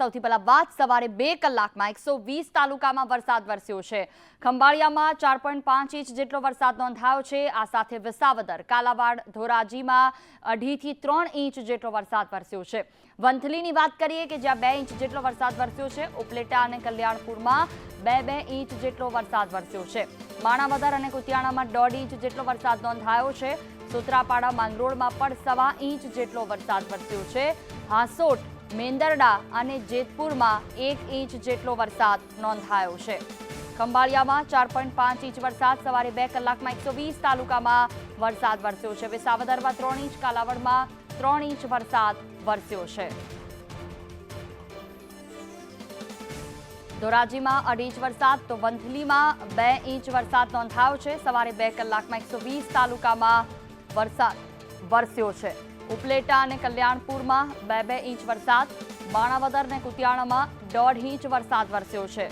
સૌથી પહેલા વાત, સવારે બે કલાકમાં એકસો વીસ તાલુકામાં વરસાદ વરસ્યો છે. ખંભાળિયામાં ચાર પોઈન્ટ પાંચ ઇંચ જેટલો વરસાદ નોંધાયો છે. આ સાથે વિસાવદર, કાલાવાડ, ધોરાજીમાં અઢીથી ત્રણ ઇંચ જેટલો વરસાદ વરસ્યો છે. વંથલીની વાત કરીએ કે જ્યાં બે ઇંચ જેટલો વરસાદ વરસ્યો છે, ઉપલેટા અને કલ્યાણપુરમાં બે બે ઇંચ જેટલો વરસાદ વરસ્યો છે. માણાવદર અને કુતિયાણામાં દોઢ ઇંચ જેટલો વરસાદ નોંધાયો છે. સુત્રાપાડા માંગરોળમાં પણ સવા ઇંચ જેટલો વરસાદ વરસ્યો છે. હાંસોટ મેંદરડા અને જેતપુરમાં એક ઇંચ જેટલો વરસાદ નોંધાયો છે. ખંભાળિયામાં ચાર પોઈન્ટ પાંચ ઇંચ વરસાદ, સવારે બે કલાકમાં એકસો વીસ તાલુકામાં વરસાદ વરસ્યો છે. વિસાવદરમાં ત્રણ ઇંચ, કાલાવડમાં ત્રણ ઇંચ વરસાદ વરસ્યો છે. ધોરાજીમાં અઢી ઇંચ વરસાદ, તો વંથલીમાં બે ઇંચ વરસાદ નોંધાયો છે. સવારે બે કલાકમાં એકસો વીસ તાલુકામાં વરસાદ વરસ્યો છે. ઉપલેટા અને કલ્યાણપુરમાં બે બે ઇંચ વરસાદ, બાણાવદર અને કુતિયાણામાં દોઢ ઇંચ વરસાદ વરસ્યો છે.